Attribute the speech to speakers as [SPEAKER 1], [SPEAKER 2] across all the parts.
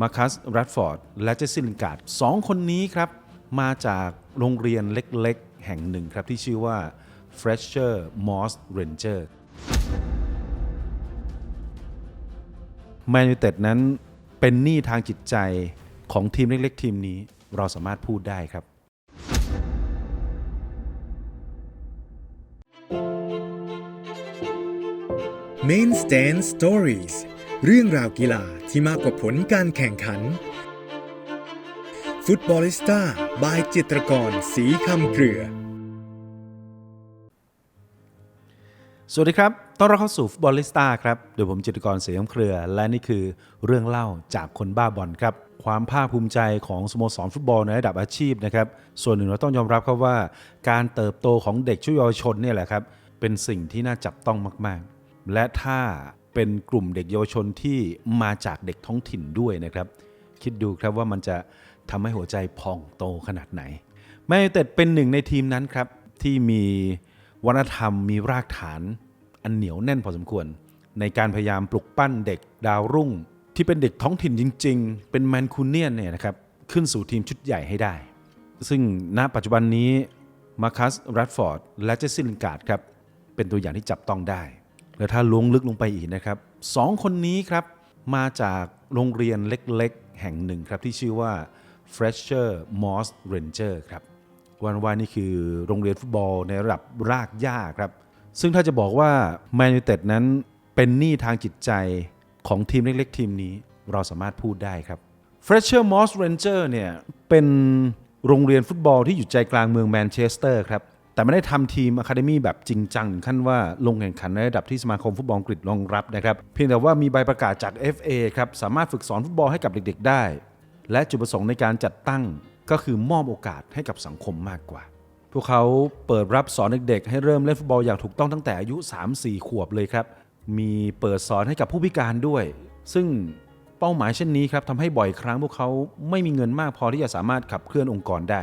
[SPEAKER 1] มาคัสแรดฟอร์ดและเจสซี่ลินการ์ดสองคนนี้ครับ มาจากโรงเรียนเล็กๆ แห่งหนึ่งครับ ที่ชื่อว่า Fresher Moss Ranger แมนยูเต็ดนั้นเป็นหนี้ทางจิตใจของทีมเล็กๆ ทีมนี้เราสามารถพูดได้ครับ
[SPEAKER 2] Main Stand Stories เรื่องราวกีฬาที่มากกว่าผลการแข่งขัน ฟุตบอลิสต้าบายจิตรกรสีคำเกลือ
[SPEAKER 1] สวัสดีครับ ต้อนรับเข้าสู่ฟุตบอลิสต้าครับเดี๋ยวผมจิตรกรสียงเครือ และนี่คือเรื่องเล่าจากคนบ้าบอลครับ ความภาคภูมิใจของสโมสรฟุตบอลในระดับอาชีพนะครับ ส่วนหนึ่งเราต้องยอมรับครับว่า การเติบโตของเด็กช่วยเยาวชนเนี่ยแหละครับ เป็นสิ่งที่น่าจับต้องมาก ๆ และถ้า เป็นกลุ่มเด็กเยาวชนที่มาจากเด็กท้องถิ่นด้วยนะครับ คิดดูครับว่ามันจะทำให้หัวใจพองโตขนาดไหนแมนยูเต็ดเป็นหนึ่งในทีมนั้นครับ ที่มีวัฒนธรรมมีรากฐานอันเหนียวแน่นพอสมควร ในการพยายามปลุกปั้นเด็กดาวรุ่ง ที่เป็นเด็กท้องถิ่นจริง ๆ เป็นแมนคูเนียนเนี่ยนะครับขึ้นสู่ทีมชุดใหญ่ให้ได้ ซึ่งณปัจจุบันนี้มาคัสแรดฟอร์ดและเจสซินการ์ดครับเป็นตัวอย่างที่จับต้องได้ และถ้าลวงลึกลงไปอีกนะครับสองคนนี้ครับมาจากโรงเรียนเล็กๆ แห่งหนึ่งครับที่ชื่อว่า Fresher Moss Ranger ครับวันวานนี่คือโรงเรียนฟุตบอลในระดับรากหญ้าครับ ซึ่งถ้าจะบอกว่าแมนยูเต็ดนั้นเป็นหนี้ทางจิตใจของทีมเล็กๆ ทีมนี้เราสามารถพูดได้ครับ Fresher Moss Ranger เนี่ยเป็นโรงเรียนฟุตบอลที่อยู่ใจกลางเมืองแมนเชสเตอร์ครับ แต่ไม่ได้ทำทีมอะคาเดมี่แบบจริงจังถึงขั้นว่าลงแข่งขันในระดับที่สมาคมฟุตบอลอังกฤษรองรับนะครับเพียงแต่ว่ามีใบประกาศจาก FA ครับสามารถฝึกสอนฟุตบอลให้กับเด็ก ๆ ได้ และจุดประสงค์ในการจัดตั้งก็คือมอบโอกาสให้กับสังคมมากกว่า พวกเขาเปิดรับสอนเด็กๆ ให้เริ่มเล่นฟุตบอลอย่างถูกต้องตั้งแต่อายุ 3-4 ขวบเลยครับ มีเปิดสอนให้กับผู้พิการด้วย ซึ่งเป้าหมายเช่นนี้ครับทำให้บ่อยครั้งพวกเขาไม่มีเงินมากพอที่จะสามารถขับเคลื่อนองค์กรได้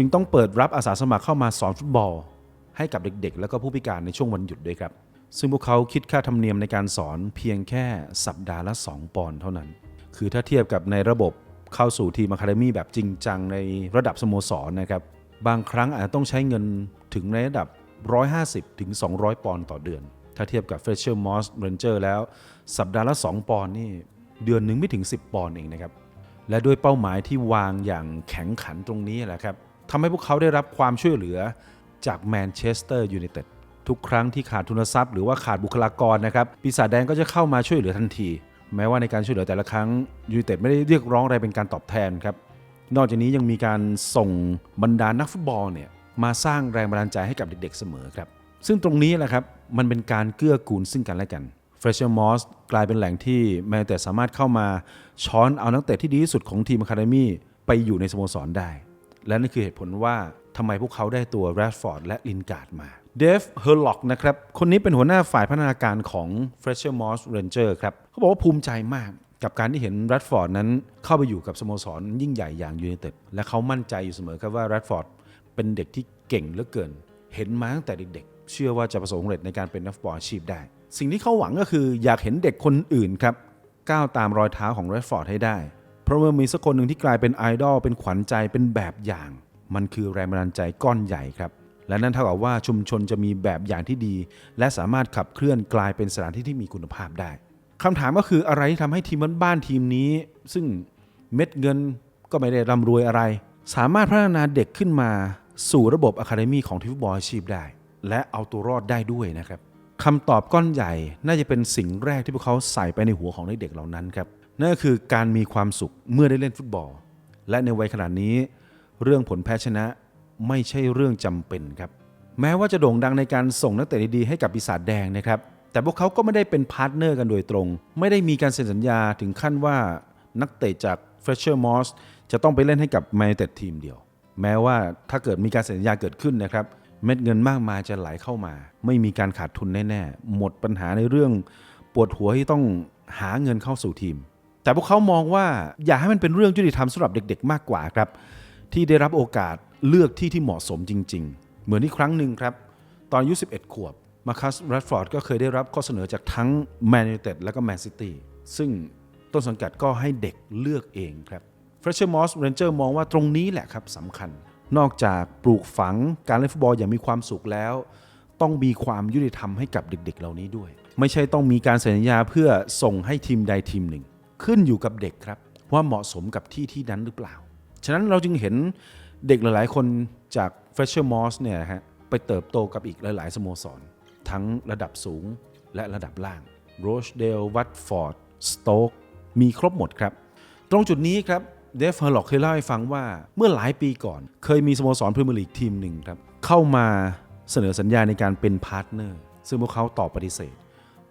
[SPEAKER 1] จึงต้องเปิดรับอาสาสมัครเข้ามาสอนฟุตบอล ให้กับเด็กๆ และก็ผู้พิการในช่วงวันหยุดด้วยครับ ซึ่งพวกเขาคิดค่าธรรมเนียมในการสอนเพียงแค่สัปดาห์ละ 2 ปอนด์เท่านั้น คือถ้าเทียบกับในระบบเข้าสู่ทีมอะคาเดมี่แบบจริงจังในระดับสโมสรนะครับ บางครั้งอาจจะต้องใช้เงินถึงในระดับ 150ถึง200 ปอนด์ต่อเดือน ถ้าเทียบกับ f r e s h e r Moss Ranger แล้ว สัปดาห์ละ 2 ปอนด์นี่เดือนหนึ่งไม่ถึง 10 ปอนด์เองนะครับ และด้วยเป้าหมายที่วางอย่างแข็งขันตรงนี้แหละครับ ทำให้พวกเขาได้รับความช่วยเหลือจากแมนเชสเตอร์ยูไนเต็ดทุกครั้งที่ขาดทุนทรัพย์หรือว่าขาดบุคลากรนะครับ ปีศาจแดงก็จะเข้ามาช่วยเหลือทันที แม้ว่าในการช่วยเหลือแต่ละครั้งยูไนเต็ดไม่ได้เรียกร้องอะไรเป็นการตอบแทนครับ นอกจากนี้ยังมีการส่งบรรดานักฟุตบอลเนี่ยมาสร้างแรงบันดาลใจให้กับเด็กๆเสมอครับ ซึ่งตรงนี้แหละครับมันเป็นการเกื้อกูลซึ่งกันและกัน f r e s h e r Moss กลายเป็นแหล่งที่แม้แต่สามารถเข้ามาช้อนเอานักเตะที่ดีที่สุดของทีม Academy ไปอยู่ในสโมสรได้ และนั่นคือเหตุผลว่าทำไมพวกเขาได้ตัวแรดฟอร์ดและลินการ์ดมาเดฟเฮอร์ล็อกนะครับ คนนี้เป็นหัวหน้าฝ่ายพัฒนาการของ f r e s h e r Moss Ranger ครับ เขาบอกว่าภูมิใจมากกับการที่เห็นแรดฟอร์ดนั้นเข้าไปอยู่กับสโมสรยิ่งใหญ่อย่างยูไนเต็ดและเขามั่นใจอยู่เสมอครับว่าแรดฟอร์ดเป็นเด็กที่เก่งเหลือเกิน เห็นมาตั้งแต่เด็กๆ เชื่อว่าจะประสบความสำเร็จในการเป็นนักฟุตบอลอาชีพได้ สิ่งที่เขาหวังก็คืออยากเห็นเด็กคนอื่นครับก้าวตามรอยเท้าของแรดฟอร์ดให้ได้ เพราะเมื่อมีสักคนหนึ่งที่กลายเป็นไอดอลเป็นขวัญใจเป็นแบบอย่าง มันคือแรงบันดาลใจก้อนใหญ่ครับ และนั่นเท่ากับว่าชุมชนจะมีแบบอย่างที่ดี และสามารถขับเคลื่อนกลายเป็นสถานที่ที่มีคุณภาพได้คำถามก็คืออะไรที่ทำให้ทีมบ้านทีมนี้ ซึ่งเม็ดเงินก็ไม่ได้ร่ำรวยอะไร สามารถพัฒนาเด็กขึ้นมาสู่ระบบอะคาเดมีของทีมฟุตบอลอาชีพได้ และเอาตัวรอดได้ด้วยนะครับคำตอบก้อนใหญ่น่าจะเป็นสิ่งแรกที่พวกเขาใส่ไปในหัวของเด็กเหล่านั้นครับ นั่นก็คือการมีความสุขเมื่อได้เล่นฟุตบอล และในวัยขนาดนี้ เรื่องผลแพ้ชนะไม่ใช่เรื่องจำเป็นครับ แม้ว่าจะโด่งดังในการส่งนักเตะดีๆให้กับปีศาจแดงนะครับ แต่พวกเขาก็ไม่ได้เป็นพาร์ทเนอร์กันโดยตรง ไม่ได้มีการเซ็นสัญญาถึงขั้นว่านักเตะจาก f r e s h e r Moss จะต้องไปเล่นให้กับ m a n เต็ดทีมเดียว แม้ว่าถ้าเกิดมีการเซ็นสัญญาเกิดขึ้นนะครับเม็ดเงินมากมายจะไหลเข้ามา ไม่มีการขาดทุนแน่ๆหมดปัญหาในเรื่อง ปวดหัวที่ต้องหาเงินเข้าสู่ทีม แต่พวกเขามองว่าอยากให้มันเป็นเรื่องยุติธรรมสำหรับเด็ก ๆ มากกว่าครับ ที่ได้รับโอกาสเลือกที่ที่เหมาะสมจริง ๆ เหมือนที่ครั้งหนึ่งครับ ตอนอายุ 11 ขวบมาคัสแรดฟอร์ดก็เคยได้รับข้อเสนอจากทั้งแมนยูเต็ดและก็แมนซิตี้ซึ่งต้นสังกัดก็ให้เด็กเลือกเองครับ f r e s h e r Moss Ranger มองว่าตรงนี้แหละครับสำคัญ นอกจากปลูกฝังการเล่นฟุตบอลอย่างมีความสุขแล้ว ต้องมีความยุติธรรมให้กับเด็กๆ เหล่านี้ด้วย ไม่ใช่ต้องมีการสัญญาเพื่อส่งให้ทีมใดทีมหนึ่ง ขึ้นอยู่กับเด็กครับ ว่าเหมาะสมกับที่ที่นั้นหรือเปล่า ฉะนั้นเราจึงเห็นเด็กหลาย ๆ คนจาก f r e s h e r Moss เนี่ยฮะไปเติบโตกับอีกหลาย ๆ สโมสร ทั้งระดับสูงและระดับล่างโรชเดลวัตฟอร์ดสโต๊กมีครบหมดครับ ตรงจุดนี้ครับเดฟเฮอร์ล็อกเคยเล่าให้ฟังว่าเมื่อหลายปีก่อน เคยมีสโมสรพรีเมียร์ลีกทีมหนึ่งครับเข้ามาเสนอสัญญาในการเป็นพาร์ทเนอร์ซึ่งพวกเขาตอบปฏิเสธ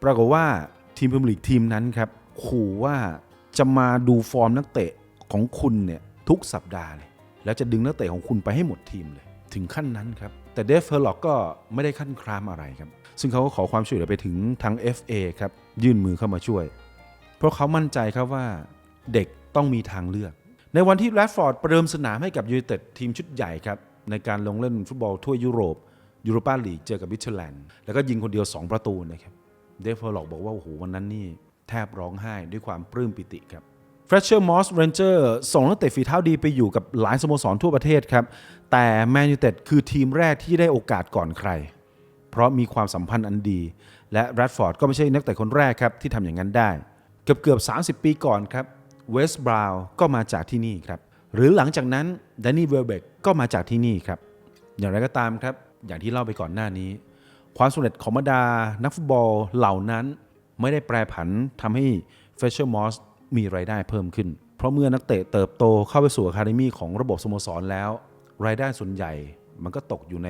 [SPEAKER 1] ปรากฏว่าทีมพรีเมียร์ลีกทีมนั้นครับ ขู่ว่าจะมาดูฟอร์มนักเตะของคุณเนี่ยทุกสัปดาห์เลย แล้วจะดึงนักเตะของคุณไปให้หมดทีมเลย ถึงขั้นนั้นครับ แต่เดฟเฟอร์ล็อกก็ไม่ได้ขั้นครามอะไรครับ ซึ่งเขาก็ขอความช่วยเหลือไปถึงทาง FA ครับ ยื่นมือเข้ามาช่วย เพราะเขามั่นใจครับว่าเด็กต้องมีทางเลือก ในวันที่แรดฟอร์ดประเดิมสนามให้กับยูไนเต็ดทีมชุดใหญ่ครับ ในการลงเล่นฟุตบอลทั่วยุโรปยูโรปาลีกเจอกับวิเทอร์แลนด์แล้วก็ยิงคนเดียว 2 ประตูนะครับเดฟเฟอร์ล็อกบอกว่าโอ้โหวันนั้นนี่ แทบร้องไห้ด้วยความปลื้มปิติครับ f r e s h e r Moss Ranger ส่งนักเตะฝีเท้าดีไปอยู่กับหลายสโมสรทั่วประเทศครับ แต่แมนยูเต็ดคือทีมแรกที่ได้โอกาสก่อนใคร เพราะมีความสัมพันธ์อันดี และแรดฟอร์ดก็ไม่ใช่นักเตะคนแรกครับที่ทำอย่างนั้นได้ เกือบเกือบ 30 ปีก่อนครับเวสต์บราวน์ก็มาจากที่นี่ครับ หรือหลังจากนั้นแดนนี่เวลเบกก็มาจากที่นี่ครับ อย่างไรก็ตามครับ อย่างที่เล่าไปก่อนหน้านี้ ความสำเร็จของบรรดานักฟุตบอลเหล่านั้น ไม่ได้แปรผันทำให้เฟเชอร์มอสมีรายได้เพิ่มขึ้น เพราะเมื่อนักเตะเติบโตเข้าไปสู่อะคาเดมีของระบบสโมสรแล้ว รายได้ส่วนใหญ่มันก็ตกอยู่ใน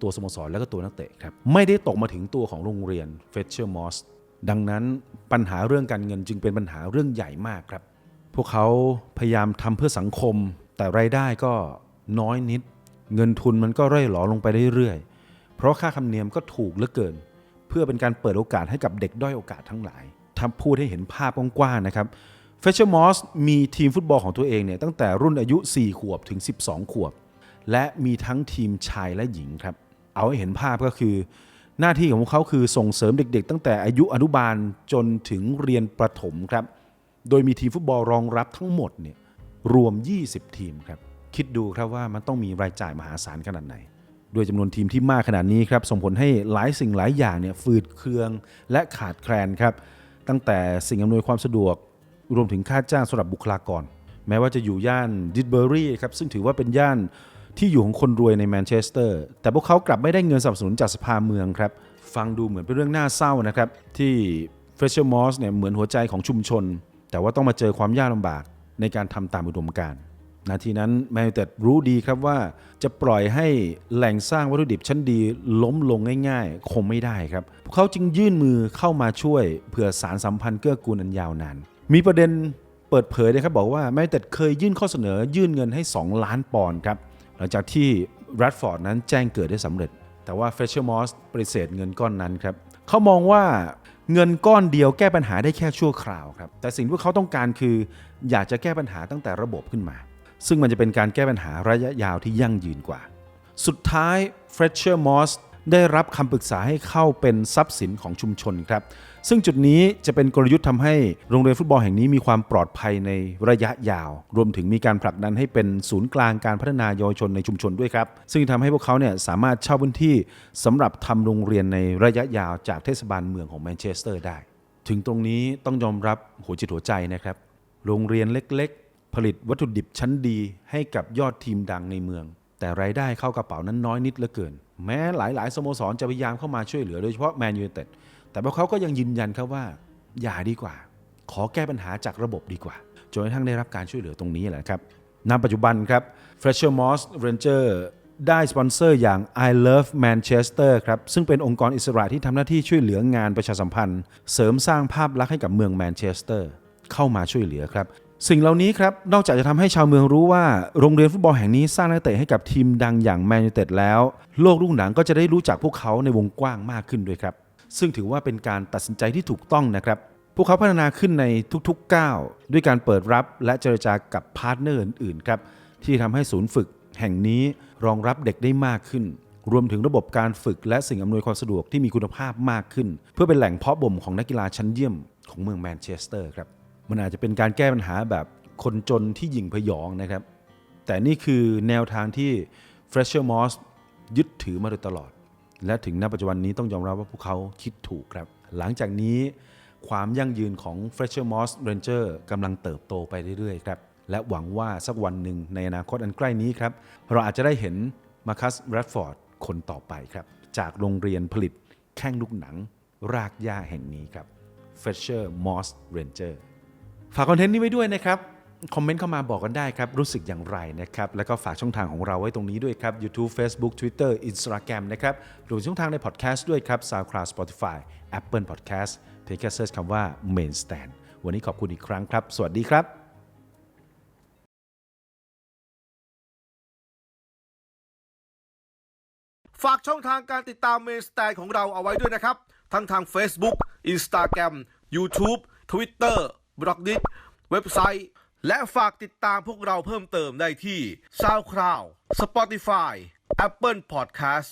[SPEAKER 1] ตัวสโมสรและก็ตัวนักเตะครับไม่ได้ตกมาถึงตัวของโรงเรียนเฟเชอร์มอสดังนั้นปัญหาเรื่องการเงินจึงเป็นปัญหาเรื่องใหญ่มากครับ พวกเขาพยายามทำเพื่อสังคม แต่รายได้ก็น้อยนิด เงินทุนมันก็ร่อยหลอลงไปเรื่อยๆเพราะค่าธรรมเนียมก็ถูกเหลือเกิน เพื่อเป็นการเปิดโอกาสให้กับเด็กด้อยโอกาสทั้งหลายถ้าพูดให้เห็นภาพกว้างๆนะครับเฟเชอร์มอสมีทีมฟุตบอลของตัวเองเนี่ยตั้งแต่รุ่นอายุ 4 ขวบถึง 12 ขวบ และมีทั้งทีมชายและหญิงครับ เอาให้เห็นภาพก็คือ หน้าที่ของพวกเขาคือส่งเสริมเด็กๆ ตั้งแต่อายุอนุบาลจนถึงเรียนประถมครับ โดยมีทีมฟุตบอลรองรับทั้งหมดเนี่ยรวม 20 ทีมครับ คิดดูครับว่ามันต้องมีรายจ่ายมหาศาลขนาดไหน ด้วยจำนวนทีมที่มากขนาดนี้ครับส่งผลให้หลายสิ่งหลายอย่างเนี่ยฝืดเคืองและขาดแคลนครับตั้งแต่สิ่งอำนวยความสะดวกรวมถึงค่าจ้างสำหรับบุคลากร แม้ว่าจะอยู่ย่านดิสเบอรี่ครับซึ่งถือว่าเป็นย่านที่อยู่ของคนรวยในแมนเชสเตอร์แต่พวกเขากลับไม่ได้เงินสนับสนุนจากสภาเมืองครับฟังดูเหมือนเป็นเรื่องน่าเศร้านะครับที่เฟรชเชอร์มอสเนี่ยเหมือนหัวใจของชุมชน แต่ว่าต้องมาเจอความยากลำบากในการทำตามอุดมการณ์ นาทีนั้นแมนยูเต็ดรู้ดีครับว่าจะปล่อยให้แหล่งสร้างวัตถุดิบชั้นดีล้มลงง่ายๆ คงไม่ได้ครับพวกเขาจึงยื่นมือเข้ามาช่วยเพื่อสารสัมพันธ์เกื้อกูลอันยาวนาน มีประเด็นเปิดเผยเลยครับบอกว่าแมนยูเต็ดเคยยื่นข้อเสนอยื่นเงินให้ 2 ล้านปอนด์ครับหลังจากที่แรดฟอร์ดนั้นแจ้งเกิดได้สำเร็จ แต่ว่าเฟเชอร์มอสปฏิเสธเงินก้อนนั้นครับเขามองว่าเงินก้อนเดียวแก้ปัญหาได้แค่ชั่วคราวครับแต่สิ่งที่เขาต้องการคือ อยากจะแก้ปัญหาตั้งแต่ระบบขึ้นมา ซึ่งมันจะเป็นการแก้ปัญหาระยะยาวที่ยั่งยืนกว่า สุดท้ายเฟรชเชอร์มอสได้รับคำปรึกษาให้เข้าเป็นทรัพย์สินของชุมชนครับ ซึ่งจุดนี้จะเป็นกลยุทธ์ทำให้โรงเรียนฟุตบอลแห่งนี้มีความปลอดภัยในระยะยาว รวมถึงมีการผลักดันให้เป็นศูนย์กลางการพัฒนาเยาวชนในชุมชนด้วยครับ ซึ่งทำให้พวกเขาเนี่ยสามารถเช่าพื้นที่สำหรับทำโรงเรียนในระยะยาวจากเทศบาลเมืองของแมนเชสเตอร์ได้ ถึงตรงนี้ต้องยอมรับหัวจิตหัวใจนะครับ โรงเรียนเล็ก ผลิตวัตถุดิบชั้นดีให้กับยอดทีมดังในเมือง แต่รายได้เข้ากระเป๋านั้นน้อยนิดเหลือเกิน แม้หลาย ๆ สโมสรจะพยายามเข้ามาช่วยเหลือโดยเฉพาะแมนยูเต็ดแต่พวกเขาก็ยังยืนยันครับว่า อย่าดีกว่า ขอแก้ปัญหาจากระบบดีกว่าจนกระทั่งได้รับการช่วยเหลือตรงนี้แหละครับณปัจจุบันครับ f r e s h e r Moss Ranger ได้สปอนเซอร์อย่าง I Love Manchester ครับ ซึ่งเป็นองค์กรอิสระที่ทำหน้าที่ช่วยเหลืองานประชาสัมพันธ์ เสริมสร้างภาพลักษณ์ให้กับเมืองแมนเชสเตอร์ เข้ามาช่วยเหลือครับ สิ่งเหล่านี้ครับ นอกจากจะทำให้ชาวเมืองรู้ว่าโรงเรียนฟุตบอลแห่งนี้สร้างนักเตะให้กับทีมดังอย่างแมนยูเต็ดแล้ว โลกลูกหนังก็จะได้รู้จักพวกเขาในวงกว้างมากขึ้นด้วยครับ ซึ่งถือว่าเป็นการตัดสินใจที่ถูกต้องนะครับ พวกเขาพัฒนาขึ้นในทุกๆก้าวด้วยการเปิดรับและเจรจากับพาร์ทเนอร์อื่นๆครับที่ทำให้ศูนย์ฝึกแห่งนี้รองรับเด็กได้มากขึ้น รวมถึงระบบการฝึกและสิ่งอำนวยความสะดวกที่มีคุณภาพมากขึ้น เพื่อเป็นแหล่งเพาะบ่มของนักกีฬาชั้นเยี่ยมของเมืองแมนเชสเตอร์ครับ มันอาจจะเป็นการแก้ปัญหาแบบคนจนที่หยิ่งพยองนะครับ แต่นี่คือแนวทางที่ f r e s h e r Moss ยึดถือมาโดยตลอด และถึงณปัจจุบันนี้ต้องยอมรับว่าพวกเขาคิดถูกครับ หลังจากนี้ความยั่งยืนของ f r e s h e r Moss Ranger กำลังเติบโตไปเรื่อยๆครับ และหวังว่าสักวันหนึ่งในอนาคตอันใกล้นี้ครับ เราอาจจะได้เห็นมาคัสแรดฟอร์ดคนต่อไปครับ จากโรงเรียนผลิตแข้งลูกหนัง รากหญ้าแห่งนี้ครับ f r e s h e r Moss Ranger ฝากคอนเทนต์นี้ไว้ด้วยนะครับคอมเมนต์เข้ามาบอกกันได้ครับ รู้สึกอย่างไรนะครับ แล้วก็ฝากช่องทางของเราไว้ตรงนี้ด้วยครับ YouTube Facebook Twitter Instagram นะครับรวมช่องทางในพอดแคสต์ด้วยครับ SoundCloud Spotify Apple Podcast เพียงแค่เซิร์ชคำว่า Main Stand วันนี้ขอบคุณอีกครั้งครับ สวัสดีครับ
[SPEAKER 3] ฝากช่องทางการติดตามเมนสแตนของเราเอาไว้ด้วยนะครับ ทั้งทาง Facebook Instagram YouTube Twitter b l o g d i t เว็บไซต์ และฝากติดตามพวกเราเพิ่มเติมได้ที่ SoundCloud Spotify Apple Podcast